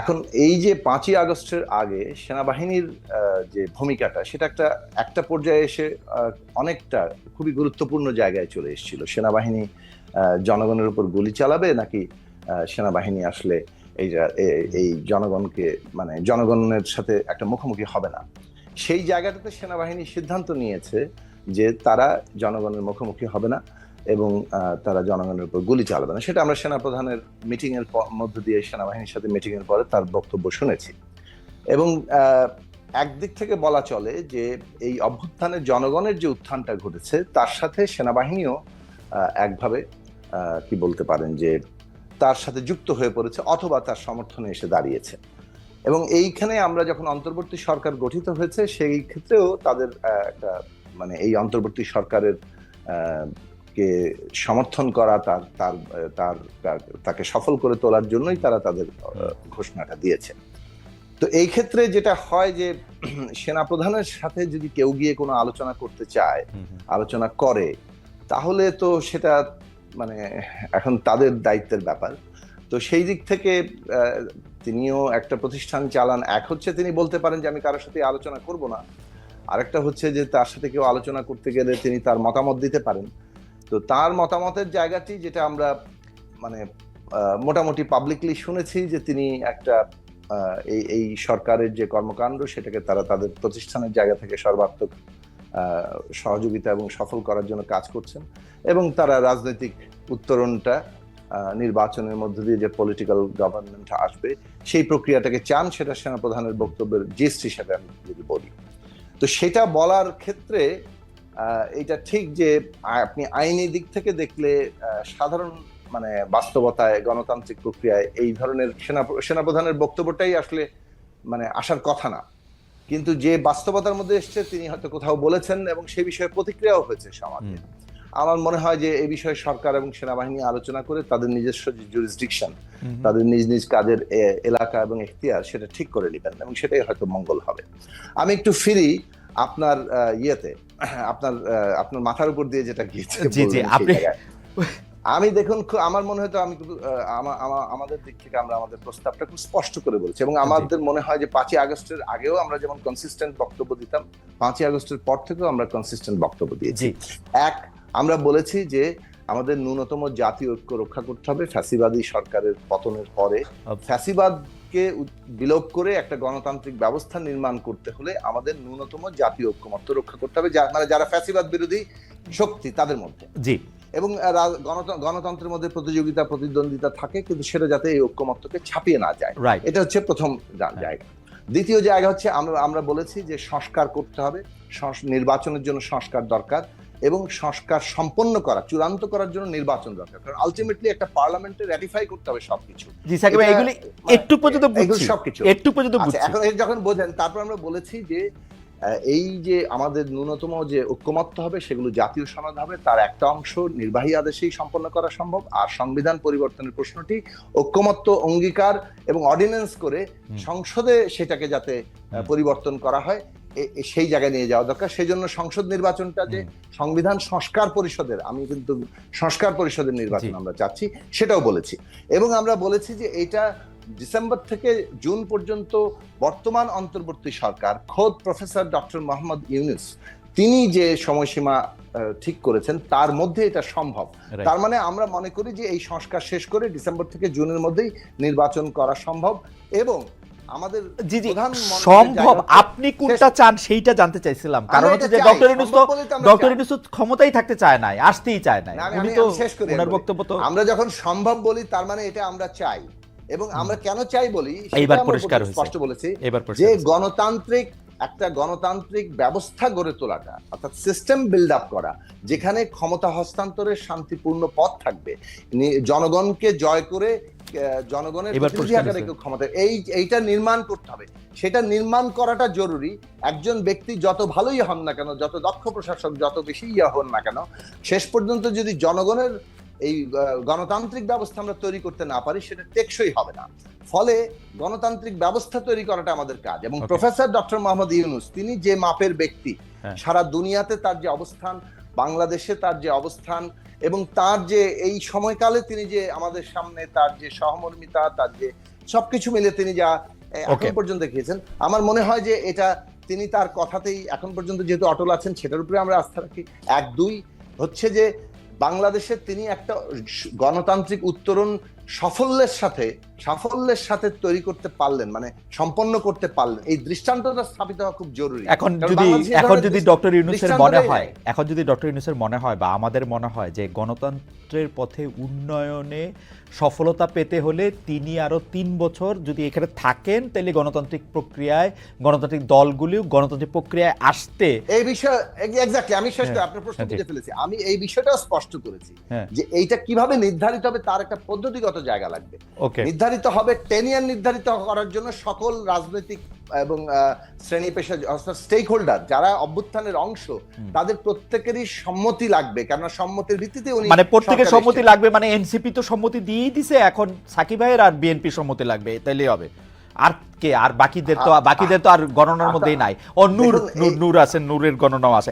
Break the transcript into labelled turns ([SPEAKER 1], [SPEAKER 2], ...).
[SPEAKER 1] এখন এই যে পাঁচই আগস্টের আগে সেনাবাহিনীর যে ভূমিকাটা, সেটা একটা একটা পর্যায়ে এসে অনেকটা খুবই গুরুত্বপূর্ণ জায়গায় চলে এসেছিল। সেনাবাহিনী জনগণের উপর গুলি চালাবে নাকি সেনাবাহিনী আসলে এই এই জনগণকে মানে জনগণের সাথে একটা মুখোমুখি হবে না? সেই জায়গাটাতে সেনাবাহিনী সিদ্ধান্ত নিয়েছে যে তারা জনগণের মুখোমুখি হবে না। এবং তারা জনগণের উপর গুলি চালাবে না। সেটা আমরা সেনাপ্রধানের মিটিং এর মধ্য দিয়ে সেনাবাহিনীর সাথে মিটিং এর পরে তার বক্তব্য শুনেছি। এবং একদিক থেকে বলা চলে যে, এই অভ্যুত্থানে জনগণের যে উত্থানটা ঘটেছে, তার সাথে সেনাবাহিনীও একভাবে কি বলতে পারেন যে, তার সাথে যুক্ত হয়ে পড়েছে অথবা তার সমর্থনে এসে দাঁড়িয়েছে। এবং এইখানে আমরা যখন অন্তর্বর্তী সরকার গঠিত হয়েছে, সেই ক্ষেত্রেও তাদের একটা মানে এই অন্তর্বর্তী সরকারের কে সমর্থন করা তার তার তার তাকে সফল করে তোলার জন্যই তারা তাদের ঘোষণাটা দিয়েছে তো এই ক্ষেত্রে যেটা হয় যে সেনাপ্রধানের সাথে যদি কেউ গিয়ে কোনো আলোচনা করতে চায় আলোচনা করে তাহলে তো সেটা মানে এখন তাদের দায়িত্বের ব্যাপার। তো সেই দিক থেকে তিনিও একটা প্রতিষ্ঠান চালান। এক হচ্ছে তিনি বলতে পারেন যে আমি কারোর সাথে আলোচনা করব না। আরেকটা হচ্ছে যে তার সাথে কেউ আলোচনা করতে গেলে তিনি তার মতামত দিতে পারেন। তো তার মতামতের জায়গাটি যেটা আমরা মানে মোটামুটি পাবলিকলি শুনেছি যে তিনি একটা এই এই সরকারের যে কর্মকাণ্ড সেটাকে তারা তাদের প্রতিষ্ঠানের জায়গা থেকে সর্বাত্মক সহযোগিতা এবং সফল করার জন্য কাজ করছেন এবং তারা রাজনৈতিক উত্তরণটা নির্বাচনের মধ্য দিয়ে যে পলিটিক্যাল গভর্নমেন্ট আসবে সেই প্রক্রিয়াটাকে চান সেটা সেনাপ্রধানের বক্তব্যের জিস্ট হিসাবে আমি যদি বলি। তো সেটা বলার ক্ষেত্রে এটা ঠিক যে আপনি আইনি দিক থেকে দেখলে সাধারণ মানে বাস্তবতায় গণতান্ত্রিক প্রক্রিয়ায় এই ধরনের সেনা সেনাপ্রধানের বক্তব্যটাই আসলে মানে আসার কথা না। কিন্তু যে বাস্তবতার মধ্যে এসছে তিনি হয়তো কোথাও বলেছেন এবং সেই বিষয়ে প্রতিক্রিয়াও হয়েছে সমাজে। আমার মনে হয় যে এই বিষয়ে সরকার এবং সেনাবাহিনী আলোচনা করে তাদের নিজস্ব যে জুরিসডিকশন তাদের নিজ নিজ কাজের এ- এলাকা এবং এখতিয়ার সেটা ঠিক করে নেবেন এবং সেটাই হয়তো মঙ্গল হবে। আমি একটু ফিরি আপনার ইয়েতে। আপনার আপনার মাথার উপর দিয়ে যেটা গিয়েছে
[SPEAKER 2] জি, জি, আপনি-
[SPEAKER 1] আমি দেখুন আমার মনে হয় তো কিন্তু, আমা- আমাদের দিক থেকে আমরা আমাদের প্রস্তাবটা খুব স্পষ্ট করে বলেছি এবং আমাদের মনে হয় যে পাঁচই আগস্টের আগেও আমরা যেমন কনসিস্টেন্ট বক্তব্য দিতাম পাঁচই আগস্টের পর থেকেও আমরা কনসিস্টেন্ট বক্তব্য দিয়েছি। এক আমরা বলেছি যে আমাদের ন্যূনতম জাতীয় ঐক্য রক্ষা করতে হবে। ফ্যাসিবাদী সরকারের পতনের পরে ফ্যাসিবাদকে বিলোপ করে একটা গণতান্ত্রিক ব্যবস্থা নির্মাণ করতে হলে আমাদের ন্যূনতম জাতীয় ঐক্যমত্য রক্ষা করতে হবে। মানে যারা ফ্যাসিবাদ বিরোধী শক্তি তাদের মধ্যে।
[SPEAKER 2] জি।
[SPEAKER 1] এবং গণতন্ত্রের মধ্যে প্রতিযোগিতা প্রতিদ্বন্দ্বিতা থাকে কিন্তু সেটা যাতে এই ঐক্যমত্যকে ছাপিয়ে না যায়। এটা হচ্ছে প্রথম জায়গা। দ্বিতীয় জায়গা হচ্ছে আমরা আমরা বলেছি যে সংস্কার করতে হবে। নির্বাচনের জন্য সংস্কার দরকার। এবং সংস্কার সম্পন্ন করা চূড়ান্ত করার জন্য নির্বাচন দরকার। কারণ আলটিমেটলি একটা পার্লামেন্টে র্যাটিফাই করতে হবে সবকিছু।
[SPEAKER 2] জি সাকিব এগুলি
[SPEAKER 1] মানে
[SPEAKER 2] একটু পর্যন্ত বুঝছি।
[SPEAKER 1] সবকিছু।
[SPEAKER 2] একটু পর্যন্ত
[SPEAKER 1] আচ্ছা
[SPEAKER 2] বুঝছি।
[SPEAKER 1] এখন যখন বোঝেন তারপর আমরা বলেছি যে এই যে আমাদের ন্যূনতম যে ঐক্যমত্য হবে সেগুলো জাতীয় সনদ হবে তার একটা অংশ নির্বাহী আদেশেই সম্পন্ন করা সম্ভব। আর সংবিধান পরিবর্তনের প্রশ্নটি ঐক্যমত্য অঙ্গীকার এবং অর্ডিন্যান্স করে সংসদে সেটাকে যাতে পরিবর্তন করা হয়। সেই জায়গায় নিয়ে যাওয়া দরকার। সেই জন্য সংসদ নির্বাচনটা যে সংবিধান সংস্কার পরিষদের আমি কিন্তু সংস্কার পরিষদের নির্বাচন আমরা চাচ্ছি সেটাও বলেছি। এবং আমরা বলেছি যে এটা ডিসেম্বর থেকে জুন পর্যন্ত বর্তমান অন্তর্বর্তী সরকার খোদ প্রফেসর ডক্টর মোহাম্মদ ইউনুস তিনি যে সময়সীমা ঠিক করেছেন তার মধ্যে এটা সম্ভব। তার মানে আমরা মনে করি যে এই সংস্কার শেষ করে ডিসেম্বর থেকে জুনের মধ্যেই নির্বাচন করা সম্ভব এবং আমাদের
[SPEAKER 2] জি জি। সম্ভব। আপনি কোনটা চান সেইটা জানতে চাইছিলাম। কারণ
[SPEAKER 1] আমরা
[SPEAKER 2] হচ্ছে যে ডক্টর ইউনুস তো ডক্টর তো ক্ষমতাই থাকতে চায় নাই আসতেই চায় নাই।
[SPEAKER 1] না,
[SPEAKER 2] উনি তো
[SPEAKER 1] শেষ করি
[SPEAKER 2] ওনার বক্তব্য তো
[SPEAKER 1] আমরা যখন সম্ভব বলি তার মানে এটা আমরা চাই। এবং আমরা কেন চাই বলি সেটা
[SPEAKER 2] এইবার পরিষ্কার হয়েছে।
[SPEAKER 1] স্পষ্ট বলেছি যে গণতান্ত্রিক একটা গণতান্ত্রিক ব্যবস্থা গড়ে তোলাটা অর্থাৎ সিস্টেম বিল্ড আপ করা যেখানে ক্ষমতা হস্তান্তরের শান্তিপূর্ণ পথ থাকবে। জনগণকে জয় করে জনগণের প্রতিনিধি আকারে কেউ ক্ষমতা এই এইটা নির্মাণ করতে হবে। সেটা নির্মাণ করাটা জরুরি। একজন ব্যক্তি যত ভালোই হন না কেন যত দক্ষ প্রশাসক যত বেশি ইয়া হন না কেন শেষ পর্যন্ত যদি জনগণের এই গণতান্ত্রিক ব্যবস্থা আমরা তৈরি করতে না পারি সেটা টেকসই হবে না। ফলে গণতান্ত্রিক ব্যবস্থা তৈরি করাটা আমাদের কাজ। এবং প্রফেসর ডক্টর মোহাম্মদ ইউনুস তিনি যে মাপের ব্যক্তি
[SPEAKER 2] হ্যাঁ।
[SPEAKER 1] সারা দুনিয়াতে তার যে অবস্থান বাংলাদেশে তার যে অবস্থান এবং তার যে এই সময়কালে তিনি যে আমাদের সামনে তার যে সহমর্মিতা তার যে সবকিছু মিলে তিনি যা এখন পর্যন্ত দেখিয়েছেন। আমার মনে হয় যে এটা তিনি তার কথাতেই এখন পর্যন্ত যেহেতু অটল আছেন সেটার উপরে আমরা আস্থা রাখি। এক দুই হচ্ছে যে বাংলাদেশে তিনি একটা গণতান্ত্রিক উত্তরণ সাফল্যের সাথে সাফল্যের সাথে তৈরি করতে পারলেন মানে সম্পন্ন করতে পারলেন। এই দৃষ্টান্তটা স্থাপিত হওয়া খুব জরুরি।
[SPEAKER 2] এখন যদি এখন যদি ডক্টর ইউনুসের মনে হয় এখন যদি ডক্টর ইউনুসের মনে হয় বা আমাদের মনে হয় যে গণতন্ত্রের পথে উন্নয়নে সফলতা পেতে হলে তিনি আরও তিন বছর যদি এখানে থাকেন তাহলে গণতান্ত্রিক প্রক্রিয়ায় গণতান্ত্রিক দলগুলিও গণতান্ত্রিক প্রক্রিয়ায় আসতে
[SPEAKER 1] এই বিষয়ে এক্স্যাক্টলি আমি শেষ করে
[SPEAKER 2] হ্যাঁ,
[SPEAKER 1] আপনার প্রশ্ন
[SPEAKER 2] হ্যাঁ,
[SPEAKER 1] বুঝে ফেলেছি। আমি এই বিষয়টাও স্পষ্ট করেছি
[SPEAKER 2] হ্যাঁ।
[SPEAKER 1] যে এইটা কীভাবে নির্ধারিত হবে তার একটা পদ্ধতিগত জায়গা লাগবে। নির্ধারিত হবে টেনিয়ার নির্ধারিত করার জন্য সকল রাজনৈতিক এবং শ্রেণি পেশা স্টেক হোল্ডার যারা অভ্যুত্থানের অংশ তাদের প্রত্যেকেরই সম্মতি লাগবে। কেননা সম্মতির ভিত্তিতে উনি
[SPEAKER 2] মানে প্রত্যেকের সম্মতি লাগবে মানে এনসিপি তো সম্মতি দিয়েই দিছে এখন সাকিব ভাইয়ের আর বিএনপি সম্মতি লাগবে তাইলেই হবে। আর কে? আর বাকিদের তো বাকিদের তো আর গণনার মধ্যেই নাই। ও নূর নূর
[SPEAKER 1] এই-
[SPEAKER 2] নূর আছে নূরের গণনাও আছে।